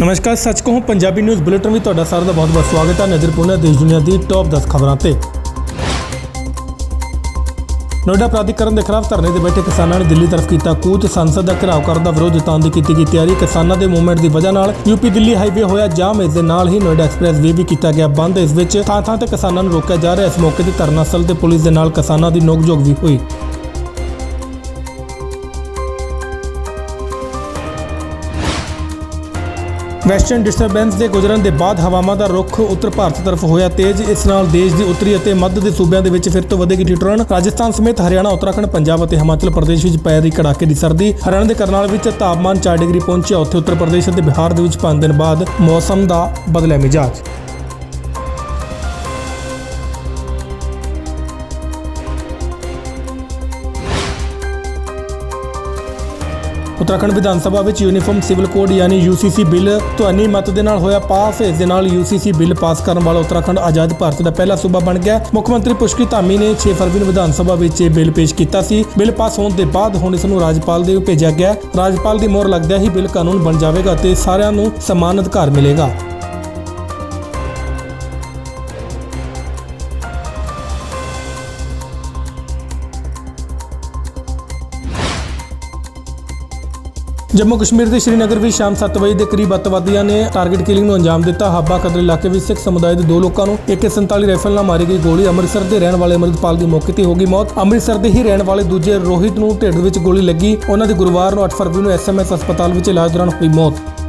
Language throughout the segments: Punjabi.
ਨਮਸਕਾਰ, ਸੱਚ ਕਹੂੰ, ਪੰਜਾਬੀ ਨਿਊਜ਼ ਬੁਲੇਟਿਨ ਵਿੱਚ ਤੁਹਾਡਾ ਸਾਰਿਆਂ ਦਾ ਬਹੁਤ-ਬਹੁਤ ਸਵਾਗਤ ਹੈ। ਨਜ਼ਰ ਪੁਣਾ ਦੇਸ਼ ਦੁਨੀਆ ਦੀ ਟੌਪ 10 ਖਬਰਾਂ ਤੇ। ਨੋਇਡਾ ਪ੍ਰਾਧਿਕਰਨ ਦੇ ਖਿਲਾਫ ਧਰਨੇ ਤੇ ਬੈਠੇ ਕਿਸਾਨਾਂ ਨੇ ਦਿੱਲੀ ਤਰਫ ਕੀਤਾ ਕੂਚ। ਸੰਸਦ ਦਾ ਘਿਰਾਓ ਕਰਨ ਦਾ ਵਿਰੋਧ ਜਤਾਉਣ ਦੀ ਕੀਤੀ ਗਈ ਤਿਆਰੀ। ਕਿਸਾਨਾਂ ਦੇ ਮੂਵਮੈਂਟ ਦੀ ਵਜ੍ਹਾ ਨਾਲ ਯੂਪੀ ਦਿੱਲੀ ਹਾਈਵੇ ਹੋਇਆ ਜਾਮ। ਇਸ ਦੇ ਨਾਲ ਹੀ ਨੋਇਡਾ ਐਕਸਪ੍ਰੈਸ ਵੇ ਵੀ ਕੀਤਾ ਗਿਆ ਬੰਦ। ਇਸ ਵਿੱਚ ਥਾਂ ਥਾਂ ਤੇ ਕਿਸਾਨਾਂ ਨੂੰ ਰੋਕਿਆ ਜਾ ਰਿਹਾ। ਇਸ ਮੌਕੇ ਤੇ ਧਰਨਾ ਸਲ ਤੇ ਪੁਲਿਸ ਦੇ ਨਾਲ ਕਿਸਾਨਾਂ ਦੀ ਨੋਕਝੋਕ ਵੀ ਹੋਈ। ਵੈਸਟਰਨ ਡਿਸਟਰਬੈਂਸ ਦੇ ਗੁਜ਼ਰਨ ਦੇ ਬਾਅਦ ਹਵਾਵਾਂ ਦਾ ਰੁਖ ਉੱਤਰ ਭਾਰਤ ਤਰਫ ਹੋਇਆ ਤੇਜ਼। ਇਸ ਨਾਲ ਦੇਸ਼ ਦੀ ਉੱਤਰੀ ਅਤੇ ਮੱਧ ਦੇ ਸੂਬਿਆਂ ਦੇ ਵਿੱਚ ਫਿਰ ਤੋਂ ਵਧੇਗੀ ਠਿਠੁਰਨ ਰਾਜਸਥਾਨ ਸਮੇਤ ਹਰਿਆਣਾ, ਉੱਤਰਾਖੰਡ, ਪੰਜਾਬ ਅਤੇ ਹਿਮਾਚਲ ਪ੍ਰਦੇਸ਼ ਵਿੱਚ ਪੈ ਰਹੀ ਕੜਾਕੇ ਦੀ ਸਰਦੀ। ਹਰਿਆਣਾ ਦੇ ਕਰਨਾਲ ਵਿੱਚ ਤਾਪਮਾਨ 4 ਡਿਗਰੀ ਪਹੁੰਚਿਆ। ਉੱਥੇ ਉੱਤਰ ਪ੍ਰਦੇਸ਼ ਅਤੇ ਬਿਹਾਰ ਦੇ ਵਿੱਚ 5 ਦਿਨ ਬਾਅਦ ਮੌਸਮ ਦਾ ਬਦਲਿਆ ਮਿਜਾਜ। ਉੱਤਰਾਖੰਡ ਵਿਧਾਨ ਸਭਾ ਵਿੱਚ ਯੂਨੀਫਾਰਮ ਸਿਵਲ ਕੋਡ ਯਾਨੀ ਯੂਸੀਸੀ ਬਿੱਲ ਧਵਨੀ ਮਤ ਦੇ ਨਾਲ ਹੋਇਆ ਪਾਸ। ਇਸ ਦੇ ਨਾਲ ਯੂਸੀਸੀ ਬਿੱਲ ਪਾਸ ਕਰਨ ਵਾਲਾ ਉੱਤਰਾਖੰਡ ਆਜ਼ਾਦ ਭਾਰਤ ਦਾ ਪਹਿਲਾ ਸੂਬਾ ਬਣ ਗਿਆ। ਮੁੱਖ ਮੰਤਰੀ ਪੁਸ਼ਕੀ ਧਾਮੀ ਨੇ 6 ਫਰਵਰੀ ਨੂੰ ਵਿਧਾਨ ਸਭਾ ਵਿੱਚ ਇਹ ਬਿੱਲ ਪੇਸ਼ ਕੀਤਾ ਸੀ। ਬਿੱਲ ਪਾਸ ਹੋਣ ਦੇ ਬਾਅਦ ਹੁਣ ਇਸ ਨੂੰ ਰਾਜਪਾਲ ਦੇ ਭੇਜਿਆ ਗਿਆ। ਰਾਜਪਾਲ ਦੀ ਮੋਹਰ ਲੱਗਦਿਆਂ ਹੀ ਬਿੱਲ ਕਾਨੂੰਨ ਬਣ ਜਾਵੇਗਾ ਤੇ ਸਾਰਿਆਂ ਨੂੰ ਸਮਾਨ ਅਧਿਕਾਰ ਮਿਲੇਗਾ। ਜੰਮੂ ਕਸ਼ਮੀਰ ਦੇ ਸ਼੍ਰੀਨਗਰ ਵਿੱਚ ਸ਼ਾਮ 7 ਵਜੇ ਦੇ ਕਰੀਬ ਅੱਤਵਾਦੀਆਂ ਨੇ ਟਾਰਗੇਟ ਕਿਲਿੰਗ ਨੂੰ ਅੰਜਾਮ ਦਿੱਤਾ। ਹਾਬਾ ਕਦਰ ਇਲਾਕੇ ਵਿੱਚ ਸਿੱਖ ਸਮੁਦਾਇ ਦੇ ਦੋ ਲੋਕਾਂ ਨੂੰ AK47 ਰਾਈਫਲ ਨਾਲ ਮਾਰੀ ਗਈ ਗੋਲੀ। ਅੰਮ੍ਰਿਤਸਰ ਦੇ ਰਹਿਣ ਵਾਲੇ ਅਮਰਿਤਪਾਲ ਦੀ ਮੌਕੇ ਤੇ ਹੋ ਗਈ ਮੌਤ। ਅੰਮ੍ਰਿਤਸਰ ਦੇ ਹੀ ਰਹਿਣ ਵਾਲੇ ਦੂਜੇ ਰੋਹਿਤ ਨੂੰ ਢਿੱਡ ਵਿੱਚ ਗੋਲੀ ਲੱਗੀ। ਉਹਨਾਂ ਦੀ ਗੁਰਵਾਰ ਨੂੰ 8 ਫਰਵਰੀ ਨੂੰ ਐਸਐਮਐਸ ਹਸਪਤਾਲ ਵਿੱਚ ਇਲਾਜ ਦੌਰਾਨ ਹੋਈ ਮੌਤ।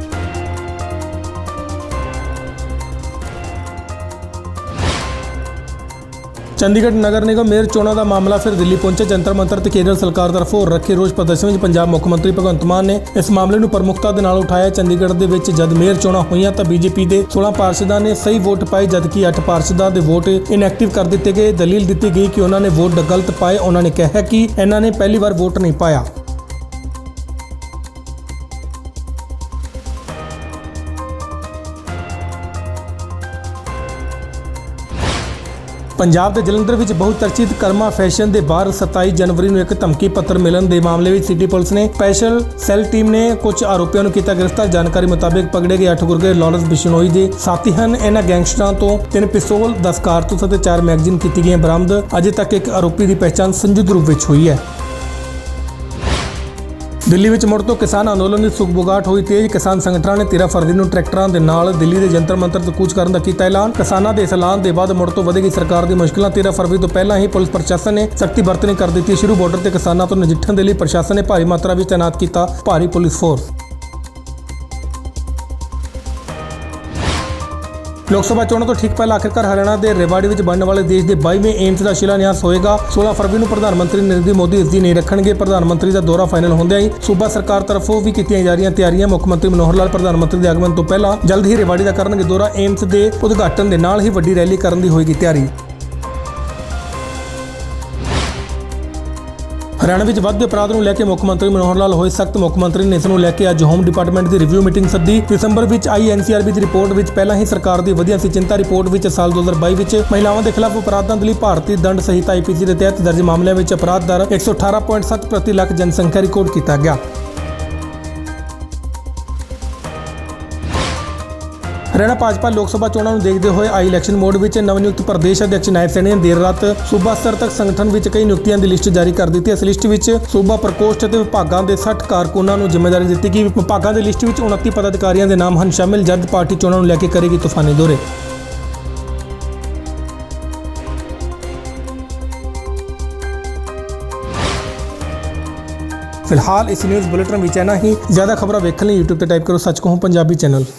ਚੰਡੀਗੜ੍ਹ ਨਗਰ ਨਿਗਮ ਮੇਅਰ ਚੋਣਾਂ ਦਾ ਮਾਮਲਾ ਫਿਰ ਦਿੱਲੀ ਪਹੁੰਚੇ। ਜੰਤਰ ਮੰਤਰ ਤੇ ਕੇਂਦਰ ਸਰਕਾਰ ਤਰਫੋਂ ਰੱਖੇ ਰੋਸ ਪ੍ਰਦਰਸ਼ਨ ਵਿੱਚ ਪੰਜਾਬ ਮੁੱਖ ਮੰਤਰੀ ਭਗਵੰਤ ਮਾਨ ਨੇ ਇਸ ਮਾਮਲੇ ਨੂੰ ਪ੍ਰਮੁਖਤਾ ਦੇ ਨਾਲ ਉਠਾਇਆ। ਚੰਡੀਗੜ੍ਹ ਦੇ ਵਿੱਚ ਜਦ ਮੇਅਰ ਚੋਣਾਂ ਹੋਈਆਂ ਤਾਂ ਬੀਜੇਪੀ ਦੇ 16 ਪਾਰਸ਼ਦਾਂ ਨੇ ਸਹੀ ਵੋਟ ਪਾਏ ਜਦਕਿ 8 ਪਾਰਸ਼ਦਾਂ ਦੇ ਵੋਟ ਇਨਐਕਟਿਵ ਕਰ ਦਿੱਤੇ ਗਏ। ਦਲੀਲ ਦਿੱਤੀ ਗਈ ਕਿ ਉਹਨਾਂ ਨੇ ਵੋਟ ਗਲਤ ਪਾਏ। ਉਹਨਾਂ ਨੇ ਕਿਹਾ ਕਿ ਇਹਨਾਂ ਨੇ ਪਹਿਲੀ ਵਾਰ ਵੋਟ ਨਹੀਂ ਪਾਇਆ। ਪੰਜਾਬ ਦੇ ਜਲੰਧਰ ਵਿੱਚ ਬਹੁਤ ਚਰਚਿਤ ਕਰਮਾ ਫੈਸ਼ਨ ਦੇ ਬਾਹਰ 27 ਜਨਵਰੀ ਨੂੰ ਇੱਕ ਧਮਕੀ ਪੱਤਰ ਮਿਲਣ ਦੇ ਮਾਮਲੇ ਵਿੱਚ ਸਿਟੀ ਪੁਲਿਸ ਨੇ ਸਪੈਸ਼ਲ ਸੈੱਲ ਟੀਮ ਨੇ ਕੁਝ ਆਰੋਪੀਆਂ ਨੂੰ ਕੀਤਾ ਗ੍ਰਿਫਤਾਰ। ਜਾਣਕਾਰੀ ਮੁਤਾਬਕ ਪਕੜੇ ਗਏ ਅੱਠ ਗੁਰਗੇ ਲਾਰੈਂਸ ਬਿਸ਼ਨੋਈ ਦੇ ਸਾਥੀ ਹਨ। ਇਹਨਾਂ ਗੈਂਗਸਟਰਾਂ ਤੋਂ ਤਿੰਨ ਪਿਸਤੌਲ 10 ਕਾਰਤੂਸ ਅਤੇ ਚਾਰ ਮੈਗਜ਼ੀਨ ਕੀਤੀ ਗਈਆਂ ਬਰਾਮਦ। ਅਜੇ ਤੱਕ ਇੱਕ ਆਰੋਪੀ ਦੀ ਪਛਾਣ ਸੰਯੁਕਤ ਰੂਪ ਵਿੱਚ ਹੋਈ ਹੈ। ਦਿੱਲੀ ਵਿੱਚ ਮੁੜ ਤੋਂ ਕਿਸਾਨ ਅੰਦੋਲਨ ਦੀ ਸੁਖਬੁਗਾਟ ਹੋਈ ਤੇਜ਼। ਕਿਸਾਨ ਸੰਗਠਨਾਂ ਨੇ 13 ਫਰਵਰੀ ਨੂੰ ਟਰੈਕਟਰਾਂ ਦੇ ਨਾਲ ਦਿੱਲੀ ਦੇ ਜੰਤਰ ਮੰਤਰ ਤੋਂ ਕੂਚ ਕਰਨ ਦਾ ਕੀਤਾ ਐਲਾਨ। ਕਿਸਾਨਾਂ ਦੇ ਇਸ ਐਲਾਨ ਦੇ ਬਾਅਦ ਮੁੜ ਤੋਂ ਵਧੇਗੀ ਸਰਕਾਰ ਦੀ ਮੁਸ਼ਕਲਾਂ। 13 ਫਰਵਰੀ ਤੋਂ ਪਹਿਲਾਂ ਹੀ ਪੁਲਿਸ ਪ੍ਰਸ਼ਾਸਨ ਨੇ ਸਖਤੀ ਵਰਤਣੀ ਕਰ ਦਿੱਤੀ। ਸ਼ੁਰੂ ਬਾਰਡਰ ਤੇ ਕਿਸਾਨਾਂ ਤੋਂ ਨਜਿੱਠਣ ਦੇ ਲਈ ਪ੍ਰਸ਼ਾਸਨ ਨੇ ਭਾਰੀ ਮਾਤਰਾ ਵਿੱਚ ਤਾਇਨਾਤ ਕੀਤਾ ਭਾਰੀ ਪੁਲਿਸ ਫੋਰਸ। ਲੋਕ ਸਭਾ ਚੋਣਾਂ ਤੋਂ ਠੀਕ ਪਹਿਲਾਂ ਆਖਿਰਕਾਰ ਹਰਿਆਣਾ ਦੇ ਰੇਵਾੜੀ ਵਿੱਚ ਬਣਨ ਵਾਲੇ ਦੇਸ਼ ਦੇ 22ਵੇਂ ਏਮਸ ਦਾ ਸ਼ਿਲਾਨਿਆਸ ਹੋਏਗਾ। 16 ਫਰਵਰੀ ਨੂੰ ਪ੍ਰਧਾਨ ਮੰਤਰੀ ਨਰਿੰਦਰ ਮੋਦੀ ਇਸ ਦੀ ਨੀਂਹ ਰੱਖਣਗੇ। ਪ੍ਰਧਾਨ ਮੰਤਰੀ ਦਾ ਦੌਰਾ ਫਾਈਨਲ ਹੁੰਦਿਆਂ ਹੀ ਸੂਬਾ ਸਰਕਾਰ ਤਰਫੋਂ ਵੀ ਕੀਤੀਆਂ ਜਾ ਰਹੀਆਂ ਤਿਆਰੀਆਂ। ਮੁੱਖ ਮੰਤਰੀ ਮਨੋਹਰ ਲਾਲ ਪ੍ਰਧਾਨ ਮੰਤਰੀ ਦੇ ਆਗਮਨ ਤੋਂ ਪਹਿਲਾਂ ਜਲਦ ਹੀ ਰੇਵਾੜੀ ਦਾ ਕਰਨਗੇ ਦੌਰਾ। ਏਮਸ ਦੇ ਉਦਘਾਟਨ ਦੇ ਨਾਲ ਹੀ ਵੱਡੀ ਰੈਲੀ ਕਰਨ ਦੀ ਹੋਏਗੀ ਤਿਆਰੀ। ਹਰਿਆਣਾ ਵਿੱਚ ਵੱਧਦੇ ਅਪਰਾਧ ਨੂੰ ਲੈ ਕੇ ਮੁੱਖ ਮੰਤਰੀ ਮਨੋਹਰ ਲਾਲ ਹੋਏ ਸਖਤ। ਮੁੱਖ ਮੰਤਰੀ ਨੇ ਇਸ ਨੂੰ ਲੈ ਕੇ ਅੱਜ ਹੋਮ ਡਿਪਾਰਟਮੈਂਟ ਦੀ ਰਿਵਿਊ ਮੀਟਿੰਗ ਸੱਦੀ। ਦਸੰਬਰ ਵਿੱਚ ਆਈ ਐਨਸੀਆਰਬੀ ਦੀ ਰਿਪੋਰਟ ਵਿੱਚ ਪਹਿਲਾਂ ਹੀ ਸਰਕਾਰ ਦੀ ਵਧੀਆ ਸੀ ਚਿੰਤਾ ਰਿਪੋਰਟ ਵਿੱਚ ਸਾਲ 2022 ਵਿੱਚ ਮਹਿਲਾਵਾਂ ਦੇ ਖਿਲਾਫ ਅਪਰਾਧਾਂ ਦੇ ਲਈ ਭਾਰਤੀ ਦੰਡ ਸੰਹਿਤਾ ਆਈਪੀਸੀ ਦੇ ਤਹਿਤ ਦਰਜ ਮਾਮਲਿਆਂ ਵਿੱਚ ਅਪਰਾਧ ਦਰ 118.7 ਪ੍ਰਤੀ ਲੱਖ ਜਨਸੰਖਿਆ ਰਿਕਾਰਡ ਕੀਤਾ ਗਿਆ। ਹਰਿਆਣਾ ਭਾਜਪਾ ਲੋਕ ਸਭਾ ਚੋਣਾਂ ਨੂੰ ਦੇਖਦੇ ਹੋਏ ਆਈ ਇਲੈਕਸ਼ਨ ਮੋਡ ਵਿੱਚ ਨਵਨਿਯੁਕਤ ਪ੍ਰਦੇਸ਼ ਅਧਿਕਸ਼ ਨਾਇਬ ਸੈਣੀ ਨੇ ਦੇਰ ਰਾਤ ਸੂਬਾ ਸਤਰ ਤੱਕ ਸੰਗਠਨ ਵਿੱਚ ਕਈ ਨਿਯੁਕਤੀਆਂ ਦੀ ਲਿਸਟ ਜਾਰੀ ਕਰ ਦਿੱਤੀ। ਇਸ ਲਿਸਟ ਵਿੱਚ ਸੂਬਾ ਪ੍ਰਕੋਸ਼ਟ ਅਤੇ ਵਿਭਾਗਾਂ ਦੇ 60 ਕਾਰਕੁਨਾਂ ਨੂੰ ਜ਼ਿੰਮੇਵਾਰੀ ਦਿੱਤੀ ਕਿ ਵਿਭਾਗਾਂ ਦੀ ਲਿਸਟ ਵਿੱਚ 29 ਪਦਾਧਿਕਾਰੀਆਂ ਦੇ ਨਾਮ ਹਨ ਸ਼ਾਮਿਲ। ਜਦ ਪਾਰਟੀ ਚੋਣਾਂ ਨੂੰ ਲੈ ਕੇ ਕਰੇਗੀ ਤੂਫਾਨੀ ਦੌਰੇ। ਫਿਲਹਾਲ ਇਸ ਨਿਊਜ਼ ਬੁਲੇਟਿਨ ਵਿੱਚ ਹੈ ਨਾ ਹੀ। ਜ਼ਿਆਦਾ ਖਬਰਾਂ ਵੇਖਣ ਲਈ YouTube ਤੇ ਟਾਈਪ ਕਰੋ, ਸੱਚ ਕਹੂੰ, ਪੰਜਾਬੀ ਚੈਨਲ।